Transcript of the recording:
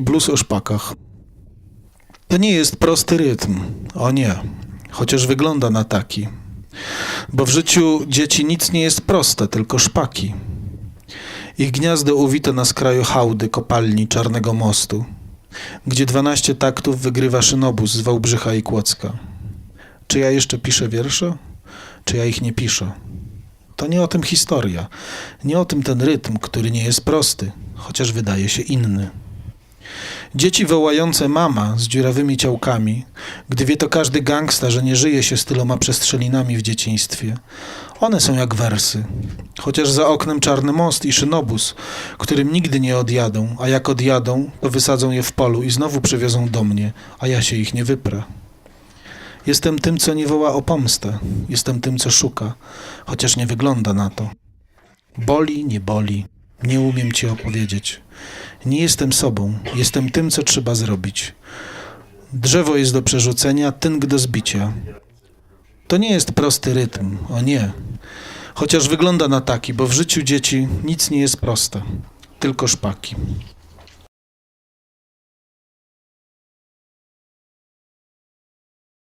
Blues o szpakach. To nie jest prosty rytm. O nie. Chociaż wygląda na taki. Bo w życiu dzieci nic nie jest proste, tylko szpaki. Ich gniazdo uwite na skraju hałdy kopalni Czarnego Mostu, gdzie 12 taktów wygrywa szynobus z Wałbrzycha i Kłodzka. Czy ja jeszcze piszę wiersze? Czy ja ich nie piszę? To nie o tym historia. Nie o tym ten rytm, który nie jest prosty, chociaż wydaje się inny. Dzieci wołające mama z dziurawymi ciałkami, gdy wie to każdy gangsta, że nie żyje się z tyloma przestrzelinami w dzieciństwie. One są jak wersy. Chociaż za oknem czarny most i szynobus, którym nigdy nie odjadą, a jak odjadą, to wysadzą je w polu i znowu przywiozą do mnie, a ja się ich nie wyprę. Jestem tym, co nie woła o pomstę. Jestem tym, co szuka, chociaż nie wygląda na to. Boli, nie boli. Nie umiem ci opowiedzieć. Nie jestem sobą. Jestem tym, co trzeba zrobić. Drzewo jest do przerzucenia, tynk do zbicia. To nie jest prosty rytm, o nie. Chociaż wygląda na taki, bo w życiu dzieci nic nie jest proste, tylko szpaki.